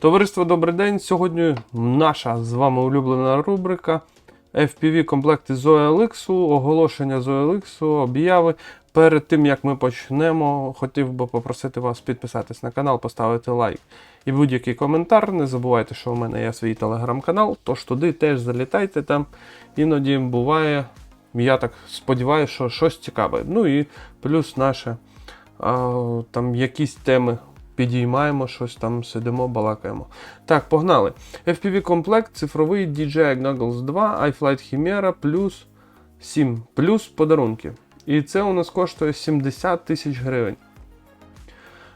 Товариство, добрий день. Сьогодні наша з вами улюблена рубрика FPV комплекти ZOLX, оголошення ZOLX, обяви. Перед тим як ми почнемо, хотів би попросити вас підписатись на канал, поставити лайк і будь-який коментар. Не забувайте, що у мене є свій телеграм-канал, тож туди теж залітайте там. Іноді буває, я так сподіваюся, що щось цікаве. Ну і плюс наше там якісь теми підіймаємо, щось там сидимо, балакаємо. Так, погнали. FPV комплект, цифровий DJI Goggles 2, iFlight Chimera плюс 7, плюс подарунки. І це у нас коштує 70 тисяч гривень.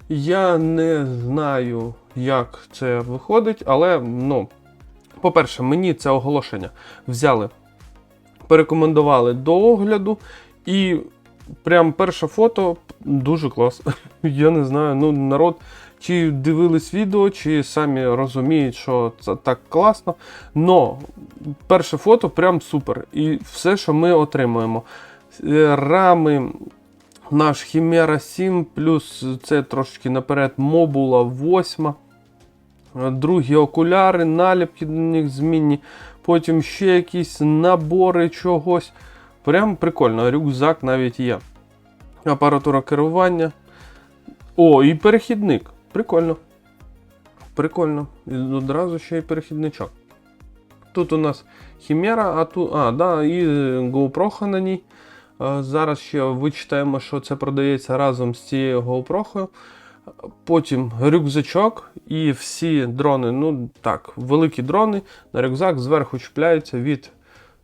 Я не знаю, як це виходить, але, ну, по-перше, мені це оголошення взяли, порекомендували до огляду, і прям перше фото дуже класно. Я не знаю, ну народ чи дивились відео, чи самі розуміють, що це так класно. Но перше фото прям супер. І все, що ми отримуємо. Е, Рами, наш Chimera 7, плюс це трошки наперед мобула 8. Е, Другі окуляри, наліпки до них змінні. Потім ще якісь набори чогось. Прям прикольно, рюкзак навіть є. Апаратура керування. О, і перехідник. Прикольно. Прикольно. І одразу ще й перехідничок. Тут у нас Хімера, а тут. А, да, і GoPro на ній. Зараз ще вичитаємо, що це продається разом з цією GoPro. Потім рюкзачок і всі дрони, ну так, великі дрони на рюкзак зверху чіпляються від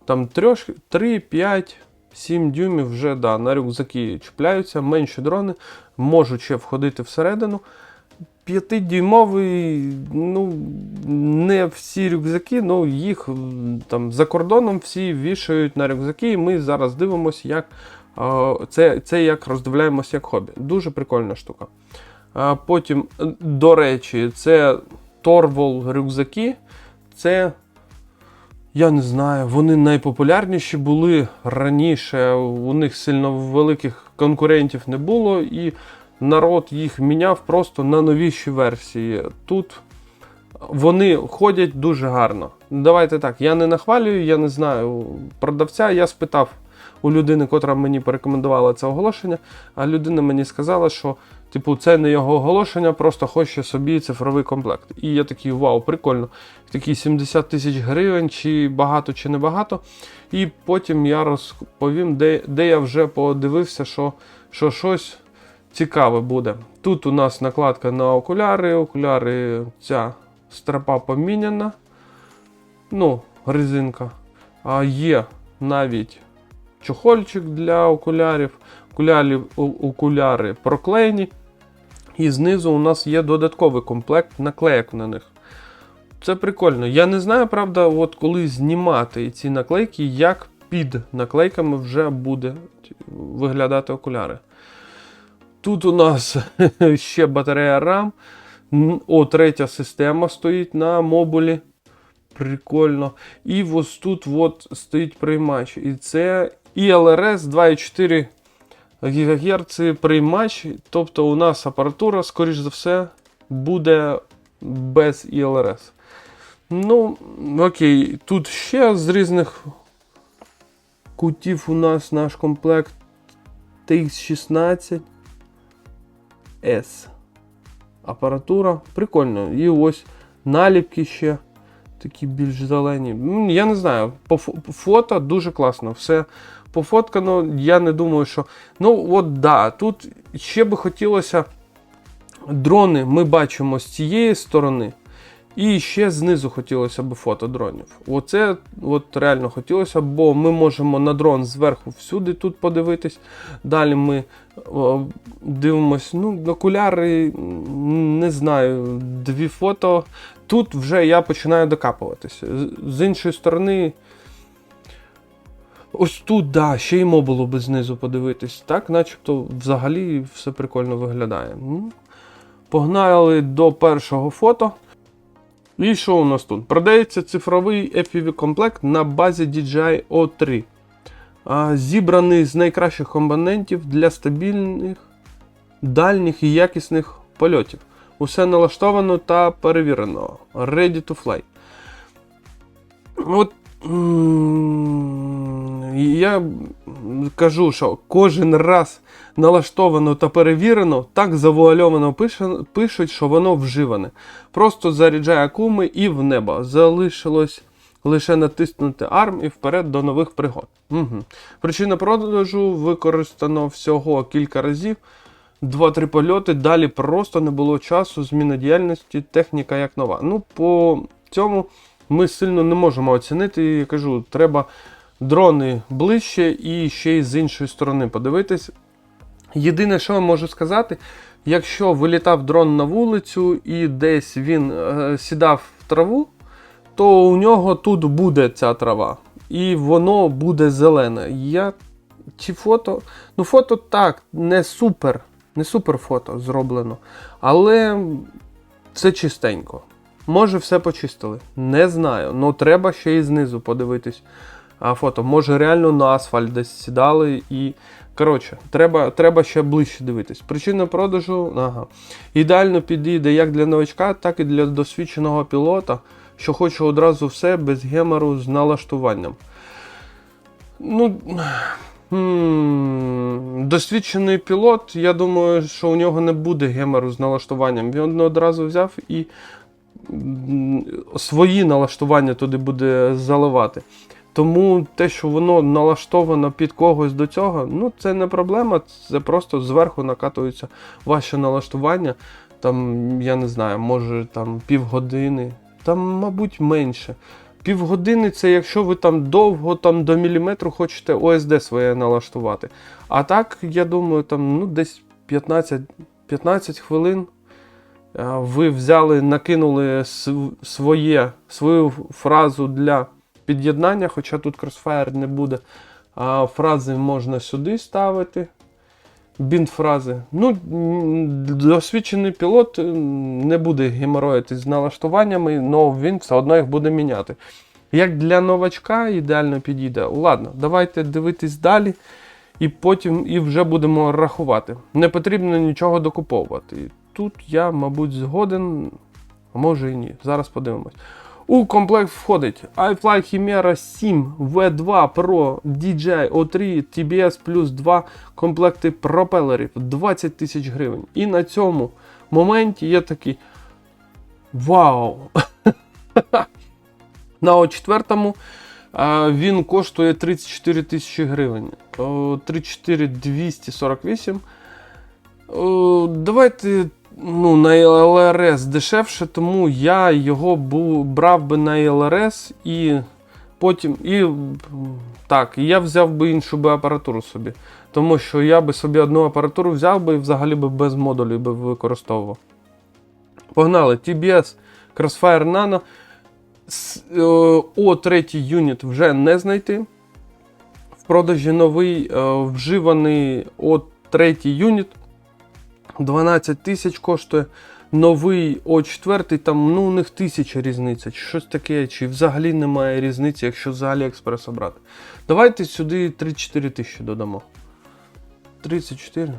там 3, 3 5, 7 дюймів вже да, на рюкзаки чіпляються, менші дрони можуть ще входити всередину. 5-дюймовий, ну, не всі рюкзаки, ну їх там за кордоном всі вішають на рюкзаки, і ми зараз дивимося, як це, це як роздивляємося як хобі. Дуже прикольна штука. Потім, до речі, це Торвол рюкзаки. Це я не знаю, вони найпопулярніші були раніше. У них сильно великих конкурентів не було, і народ їх міняв просто на новіші версії. Тут вони ходять дуже гарно. Давайте так, я не нахвалюю, я не знаю продавця. Я спитав у людини, котра мені порекомендувала це оголошення, а людина мені сказала, що типу, це не його оголошення, просто хоче собі цифровий комплект. І я такий, вау, прикольно. Такі 70 тисяч гривень, чи багато, чи не багато. І потім я розповім, де, де я вже подивився, що, що щось цікаве буде. Тут у нас накладка на окуляри. Окуляри, ця стропа поміняна. Ну, резинка. А є навіть чохольчик для окулярів. Окулярів, окуляри проклеєні. І знизу у нас є додатковий комплект наклеєк на них. Це прикольно. Я не знаю, правда, от коли знімати ці наклейки, як під наклейками вже буде виглядати окуляри. Тут у нас ще батарея RAM. О, третя система стоїть на мобулі. Прикольно. І ось тут от стоїть приймач. І це ILRS 2,4 ГГц приймач. Тобто у нас апаратура, скоріш за все, буде без ILRS. Ну, окей, тут ще з різних кутів у нас наш комплект TX16 S. Апаратура. Прикольно. І ось наліпки ще такі більш зелені. Я не знаю, по фото дуже класно. Все пофоткано. Я не думаю, що. Ну, от да, тут ще би хотілося. Дрони ми бачимо з цієї сторони. І ще знизу хотілося б фото дронів. Оце от реально хотілося, бо ми можемо на дрон зверху всюди тут подивитись. Далі ми о, дивимось, ну, окуляри, не знаю, дві фото. Тут вже я починаю докапуватися. З- З іншої сторони, ось тут, да, ще й мобулу би знизу подивитись. Так, начебто, взагалі все прикольно виглядає. Погнали до першого фото. І що у нас тут? Продається цифровий FPV комплект на базі DJI O3. Зібраний з найкращих компонентів для стабільних, дальніх і якісних польотів. Усе налаштовано та перевірено. Ready to fly. От я кажу, що кожен раз налаштовано та перевірено, так завуальовано пишуть, що воно вживане. Просто заряджає куми і в небо. Залишилось лише натиснути ARM і вперед до нових пригод. Угу. Причина продажу використано всього кілька разів. Два-три польоти, далі просто не було часу, зміна діяльності, техніка як нова. Ну, по цьому ми сильно не можемо оцінити. Я кажу, треба дрони ближче і ще й з іншої сторони подивитись. Єдине, що я можу сказати, якщо вилітав дрон на вулицю і десь він е, сідав в траву, то у нього тут буде ця трава. І воно буде зелене. Я ці фото. Ну, фото так, не супер, не супер фото зроблено. Але це чистенько. Може, все почистили. Не знаю. Ну треба ще і знизу подивитись фото. Може, реально на асфальт десь сідали і. Коротше, треба, треба ще ближче дивитись. Причина продажу ага. ідеально підійде як для новачка, так і для досвідченого пілота, що хоче одразу все без гемору з налаштуванням. Ну. м, Досвідчений пілот, я думаю, що у нього не буде гемору з налаштуванням. Він одразу взяв і свої налаштування туди буде заливати. Тому те, що воно налаштовано під когось до цього, ну це не проблема, це просто зверху накатується ваше налаштування. Там, я не знаю, може там півгодини, там, мабуть, менше. Півгодини це якщо ви там довго там до міліметру хочете ОСД своє налаштувати. А так, я думаю, там ну, десь 15, 15 хвилин ви взяли, накинули св- своє, свою фразу для під'єднання, хоча тут Crossfire не буде. А фрази можна сюди ставити. Бінт-фрази. Ну, досвідчений пілот не буде геморроїти з налаштуваннями, але він все одно їх буде міняти. Як для новачка ідеально підійде. Ладно, давайте дивитись далі, і потім і вже будемо рахувати. Не потрібно нічого докуповувати. Тут я, мабуть, згоден, а може і ні. Зараз подивимось. У комплект входить iFly Chimera 7 V2 Pro DJI O3 TBS плюс 2 комплекти пропелерів 20 тисяч гривень. І на цьому моменті є такий вау! на О4 він коштує 34 тисячі гривень. О, 34 248. Давайте ну, на LRS дешевше, тому я його бу, брав би на LRS і потім. І, так, я взяв би іншу би апаратуру собі. Тому що я би собі одну апаратуру взяв би і взагалі би без модулів би використовував. Погнали. TBS Crossfire Nano. Е, О, третій юніт вже не знайти. В продажі новий е, вживаний О, третій юніт. 12 тисяч коштує. Новий О4, там ну, у них тисяча різниця, чи щось таке, чи взагалі немає різниці, якщо з Аліекспрес обрати. Давайте сюди 34 тисячі додамо. 34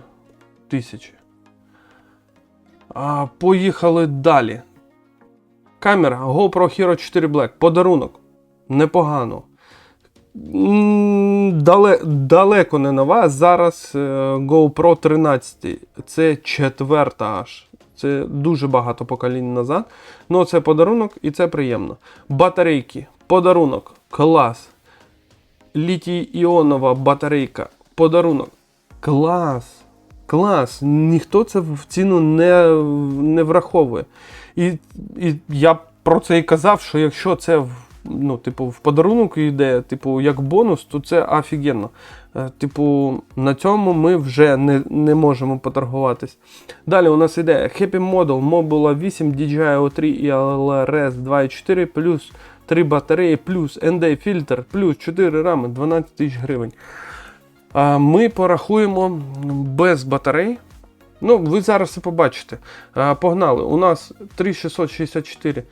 тисячі. А, поїхали далі. Камера GoPro Hero 4 Black. Подарунок. Непогано. Далеко не нова. Зараз е, GoPro 13. Це четверта аж. Це дуже багато поколінь назад. Ну, це подарунок і це приємно. Батарейки. Подарунок. Клас. Літій іонова батарейка. Подарунок. Клас. Клас. Ніхто це в ціну не, не враховує. І, і я про це і казав, що якщо це ну, типу, в подарунок йде, типу, як бонус, то це офігенно. Е, Типу, на цьому ми вже не, не можемо поторгуватись. Далі у нас йде Happy Model Mobula 8, DJI O3 і LRS 2.4, плюс 3 батареї, плюс ND фільтр, плюс 4 рами, 12 тисяч гривень. Ми порахуємо без батарей. Ну, ви зараз це побачите. А, Погнали. У нас 3664.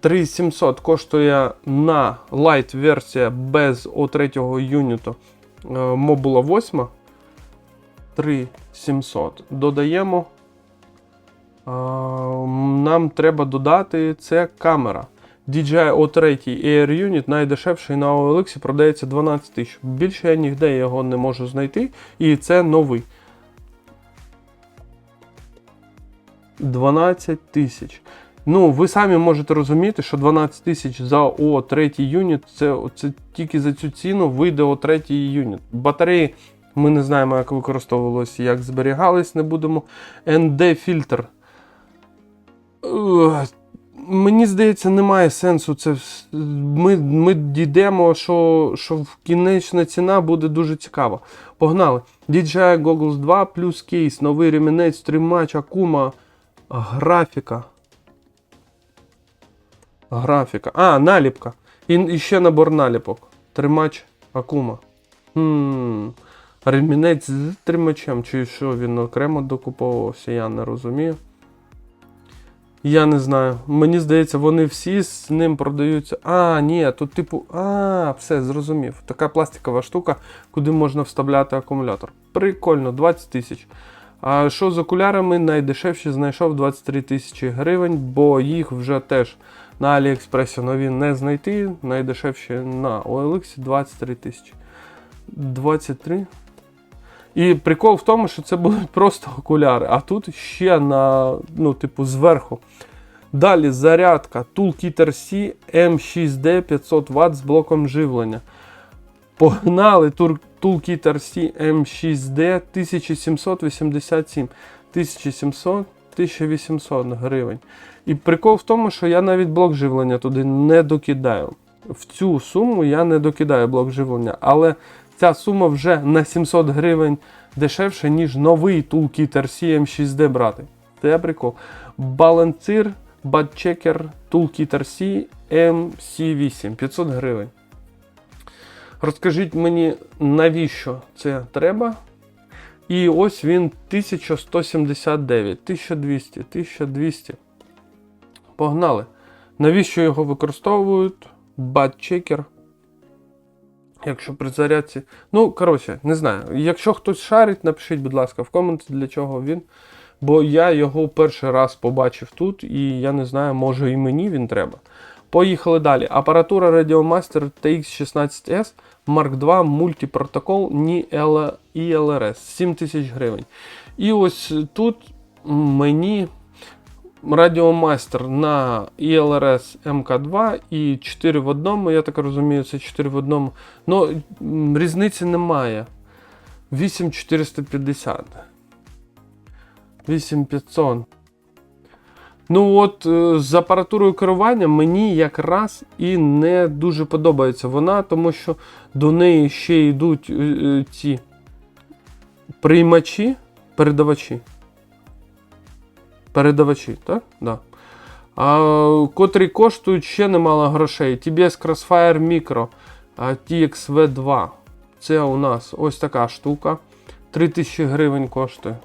3700 коштує на лайт версія без О3 юніту е, Mobula 8. 3700. Додаємо нам треба додати це камера. DJI O3 Air Unit найдешевший на OLX продається 12 тисяч. Більше я ніде його не можу знайти, і це новий. 12 тисяч. Ну, ви самі можете розуміти, що 12 тисяч за О3 юніт це, це тільки за цю ціну вийде О3 юніт. Батареї ми не знаємо, як використовувалося, як зберігались, не будемо. ND-фільтр. Е, Мені здається, немає сенсу це. Ми, ми дійдемо, що, що кінечна ціна буде дуже цікава. Погнали. DJI Goggles 2 плюс кейс, новий ремінець, тримач, акума, графіка. Графіка. А, наліпка. І, і ще набор наліпок. Тримач акума. Хм. Ремінець з тримачем, чи що він окремо докуповувався, я не розумію. Я не знаю. Мені здається, вони всі з ним продаються. А, ні, тут типу. А, все, зрозумів. Така пластикова штука, куди можна вставляти акумулятор. Прикольно, 20 тисяч. А що з окулярами найдешевші знайшов 23 тисячі гривень, бо їх вже теж на Аліекспресі нові не знайти. Найдешевші на OLX 23 тисячі. 23. І прикол в тому, що це будуть просто окуляри, а тут ще на, ну, типу, зверху. Далі зарядка Toolkit RC M6D 500 Вт з блоком живлення. Погнали Toolkit RC M6D 1787. 1700 1800 гривень. І прикол в тому, що я навіть блок живлення туди не докидаю. В цю суму я не докидаю блок живлення, але ця сума вже на 700 гривень дешевше, ніж новий Toolkit RC M6D брати. Це прикол. Балансир Badchecker Toolkit RC MC8 500 гривень. Розкажіть мені, навіщо це треба? І ось він 1179, 1200, 1200. Погнали. Навіщо його використовують? Бадчекер. Якщо при зарядці. Ну, коротше, не знаю. Якщо хтось шарить, напишіть, будь ласка, в коменті, для чого він. Бо я його перший раз побачив тут, і я не знаю, може і мені він треба. Поїхали далі. Апаратура Radiomaster TX16S Mark II мультипротокол ILRS 7000 гривень. І ось тут мені Радіомастер на ILRS MK2 і 4 в одному, я так розумію, це 4 в одному. Ну, різниці немає. 8450. 8500. Ну от е, з апаратурою керування мені якраз і не дуже подобається вона, тому що до неї ще йдуть е, е, ці приймачі, передавачі. Передавачі, так? Да. А, котрі коштують ще немало грошей. TBS Crossfire Micro а, TXV2. Це у нас ось така штука. 3000 гривень коштує.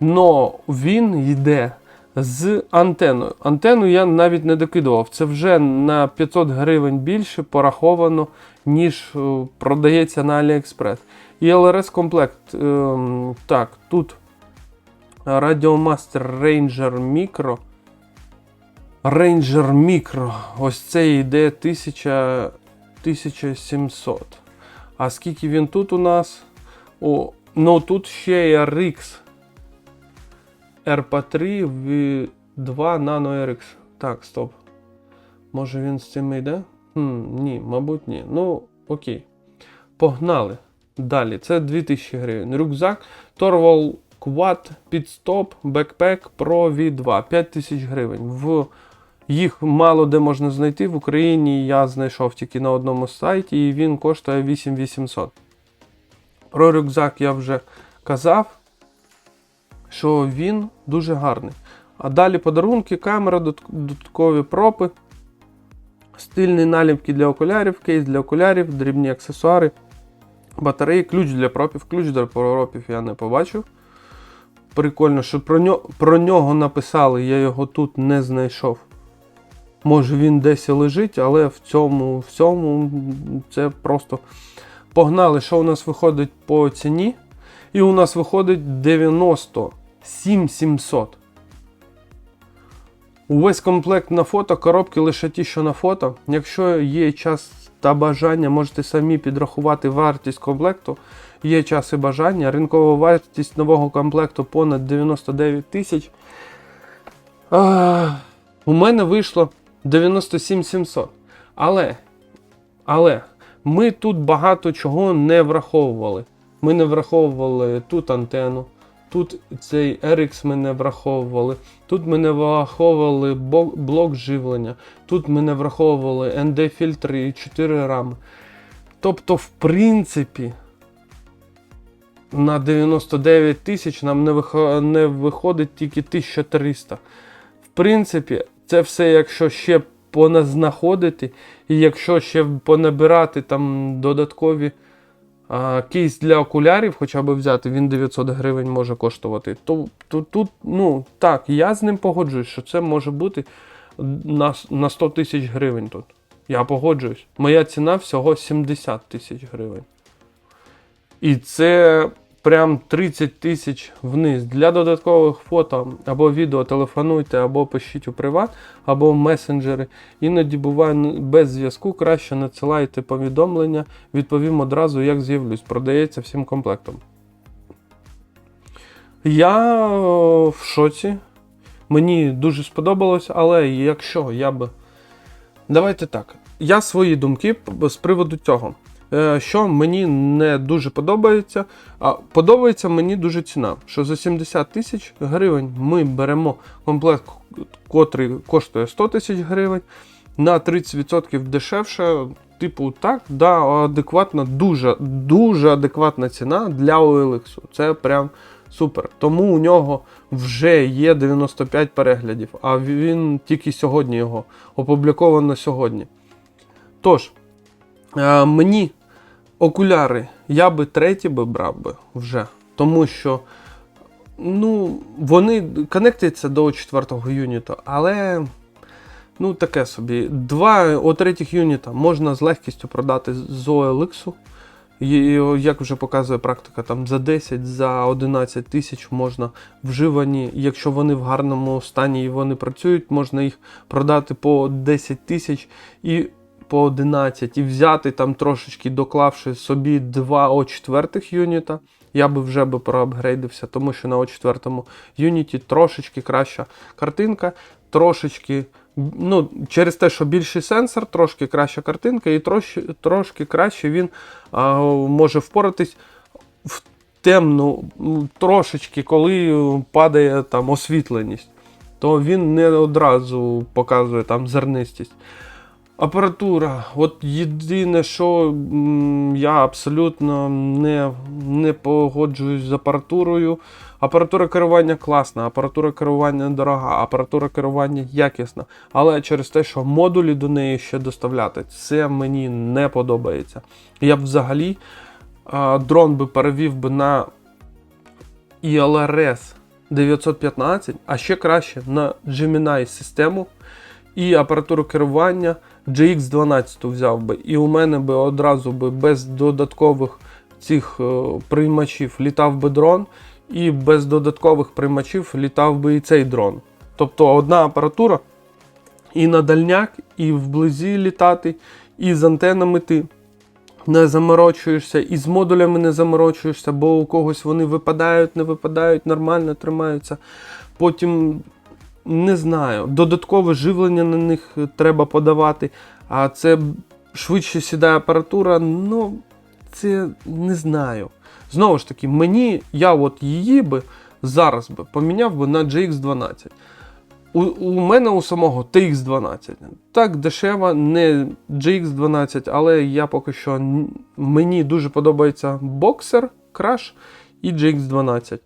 Но він йде з антеною. Антенну я навіть не докидував. Це вже на 500 гривень більше пораховано, ніж е, продається на AliExpress. І LRS комплект. ем, так, тут Radiomaster Ranger Micro. Ranger Micro. Ось це йде 1000, 1700. А скільки він тут у нас? О, ну тут ще є RX. RP3 в 2 Nano RX. Так, стоп. Може він з цим йде? Хм, ні, мабуть, ні. Ну, окей. Погнали. Далі. Це 2000 гривень. Рюкзак Torval Quad Pitstop Backpack Pro V2 5000 гривень. В їх мало де можна знайти. В Україні я знайшов тільки на одному сайті, і він коштує 8800. Про рюкзак я вже казав, що він дуже гарний. А далі подарунки, камера, додаткові пропи, стильні наліпки для окулярів, кейс для окулярів, дрібні аксесуари, батареї, ключ для пропів. Ключ для пропів я не побачив. Прикольно, що про нього, про нього написали, я його тут не знайшов. Може він десь лежить, але в цьому, в цьому це просто погнали, що у нас виходить по ціні. І у нас виходить 97 700. Увесь комплект на фото, коробки лише ті, що на фото. Якщо є час та бажання, можете самі підрахувати вартість комплекту. Є час і бажання. Ринкова вартість нового комплекту понад 99 тисяч. У мене вийшло 97 700. Але, але ми тут багато чого не враховували. Ми не враховували тут антенну, тут цей RX ми не враховували, тут ми не враховували блок живлення, тут ми не враховували ND-фільтри і 4 рами. Тобто, в принципі, на 99 тисяч нам не, вихо- не виходить тільки 1300. В принципі, це все, якщо ще поназнаходити, і якщо ще понабирати там додаткові кейс для окулярів, хоча б взяти, він 900 гривень може коштувати. То, то тут, ну так, я з ним погоджуюсь, що це може бути на, на 100 тисяч гривень тут. Я погоджуюсь. Моя ціна всього 70 тисяч гривень. І це прям 30 тисяч вниз. Для додаткових фото або відео телефонуйте, або пишіть у приват, або в месенджери. Іноді буває без зв'язку, краще надсилайте повідомлення, відповім одразу, як з'явлюсь. Продається всім комплектом. Я в шоці. Мені дуже сподобалось, але якщо я би. Давайте так. Я свої думки з приводу цього. Е, Що мені не дуже подобається. А подобається мені дуже ціна. Що за 70 тисяч гривень ми беремо комплект, котрий коштує 100 тисяч гривень, на 30% дешевше. Типу, так, да, адекватна, дуже, дуже адекватна ціна для OLX. Це прям супер. Тому у нього вже є 95 переглядів, а він тільки сьогодні його опубліковано сьогодні. Тож, е, мені окуляри я би треті би брав би вже. Тому що ну, вони конектяться до четвертого юніту, але ну таке собі. Два о третіх юніта можна з легкістю продати з OLX. І, як вже показує практика, там за 10, за 11 тисяч можна вживані, якщо вони в гарному стані і вони працюють, можна їх продати по 10 тисяч і по 11 і взяти там трошечки, доклавши собі 2 о 4 юніта. Я би вже би проапгрейдився, тому що на о 4 юніті трошечки краща картинка, трошечки. Ну, через те, що більший сенсор, трошки краща картинка, і трошки, трошки краще він а, може впоратись в темну трошечки, коли падає там освітленість, то він не одразу показує там зернистість. Апаратура. От єдине, що я абсолютно не, не погоджуюсь з апаратурою. Апаратура керування класна, апаратура керування дорога, апаратура керування якісна. Але через те, що модулі до неї ще доставляти, це мені не подобається. Я б взагалі дрон би перевів би на ILRS 915, а ще краще на Gemini систему і апаратуру керування GX12 взяв би. І у мене би одразу би без додаткових цих е, приймачів літав би дрон, і без додаткових приймачів літав би і цей дрон. Тобто одна апаратура і на дальняк, і вблизі літати, і з антенами ти не заморочуєшся, і з модулями не заморочуєшся, бо у когось вони випадають, не випадають, нормально тримаються. Потім не знаю, додаткове живлення на них треба подавати, а це швидше сідає апаратура. Ну, це не знаю. Знову ж таки, мені, я от її би зараз би поміняв би на GX12. У, у мене у самого TX12. Так дешево, не GX12, але я поки що мені дуже подобається Boxer Crash і GX12.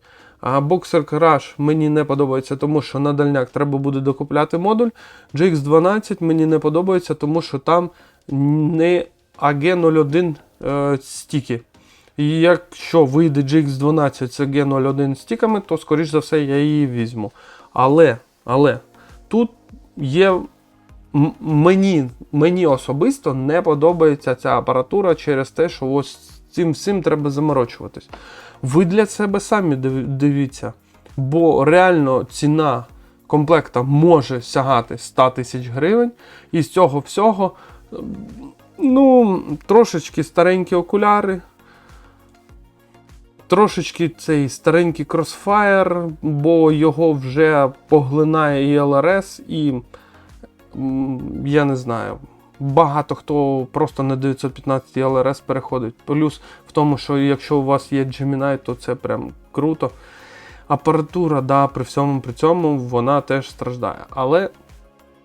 А Boxer Crash мені не подобається, тому що на дальняк треба буде докупляти модуль. GX12 мені не подобається, тому що там не AG01 е, стіки. І якщо вийде GX12 це G01 стіками, то скоріш за все я її візьму. Але, але тут є мені, мені особисто не подобається ця апаратура через те, що ось цим всім треба заморочуватись. Ви для себе самі дивіться, бо реально ціна комплекта може сягати 100 тисяч гривень. І з цього всього, ну, трошечки старенькі окуляри. Трошечки цей старенький Crossfire, бо його вже поглинає і LRS, і я не знаю. Багато хто просто на 915 LRS переходить. Плюс в тому, що якщо у вас є Gemini, то це прям круто. Апаратура, да, при всьому при цьому вона теж страждає. Але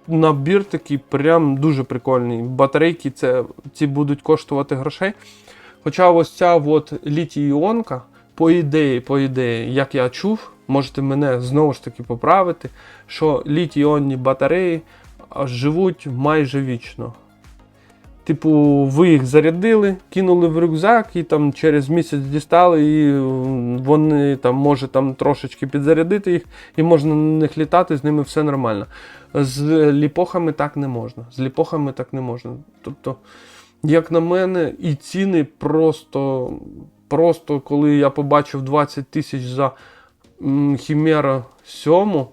набір такий прям дуже прикольний. Батарейки це, ці будуть коштувати грошей. Хоча ось ця от літій-іонка, по ідеї, по ідеї, як я чув, можете мене знову ж таки поправити, що літій-іонні батареї живуть майже вічно. Типу, ви їх зарядили, кинули в рюкзак і там через місяць дістали, і вони там може там трошечки підзарядити їх, і можна на них літати, з ними все нормально. З ліпохами так не можна. З ліпохами так не можна. Тобто, як на мене, і ціни просто, просто коли я побачив 20 тисяч за Хімера 7,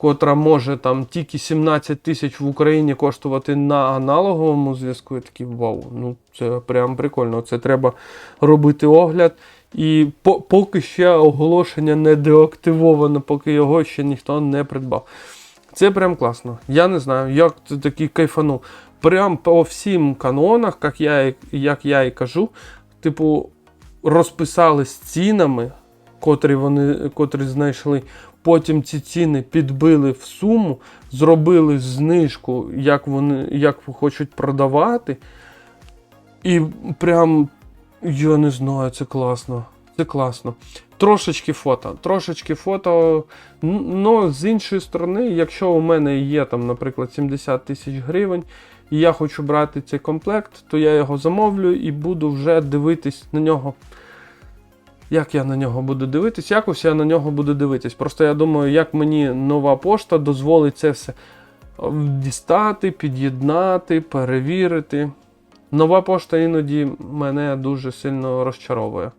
котра може там тільки 17 тисяч в Україні коштувати на аналоговому зв'язку, я такий вау, ну це прям прикольно. Це треба робити огляд. І по, поки ще оголошення не деактивовано, поки його ще ніхто не придбав. Це прям класно. Я не знаю, як ти такий кайфанув. Прям по всім канонах, як я, як я і кажу, типу, розписали з цінами, котрі вони котрі знайшли. Потім ці ціни підбили в суму, зробили знижку, як вони як хочуть продавати. І прям, я не знаю, це класно. Це класно. Трошечки фото. Трошечки фото. Ну, з іншої сторони, якщо у мене є там, наприклад, 70 тисяч гривень, і я хочу брати цей комплект, то я його замовлю і буду вже дивитись на нього. Як я на нього буду дивитись? Якось я на нього буду дивитись. Просто я думаю, як мені нова пошта дозволить це все дістати, під'єднати, перевірити. Нова пошта іноді мене дуже сильно розчаровує.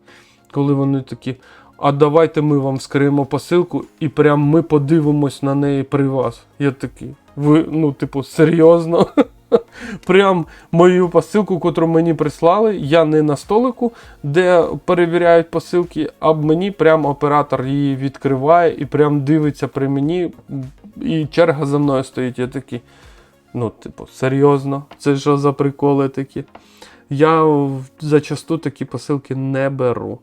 Коли вони такі, а давайте ми вам скриємо посилку і прям ми подивимось на неї при вас. Я такий, ви, ну, типу, серйозно? Прям мою посилку, котру мені прислали, я не на столику, де перевіряють посилки, а мені прям оператор її відкриває і прям дивиться при мені, і черга за мною стоїть. Я такий. Ну, типу, серйозно, це що за приколи такі? Я зачасту такі посилки не беру.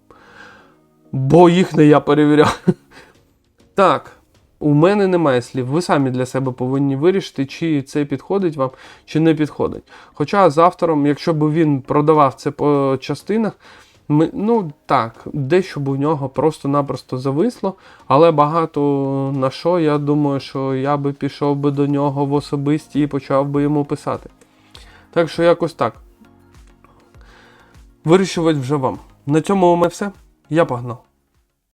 Бо їх не я перевіряв. Так, у мене немає слів. Ви самі для себе повинні вирішити, чи це підходить вам, чи не підходить. Хоча з автором, якщо б він продавав це по частинах, ми, ну так, дещо б у нього просто-напросто зависло, але багато на що, я думаю, що я би пішов би до нього в особисті і почав би йому писати. Так що якось так. Вирішувати вже вам. На цьому у мене все. Я погнав.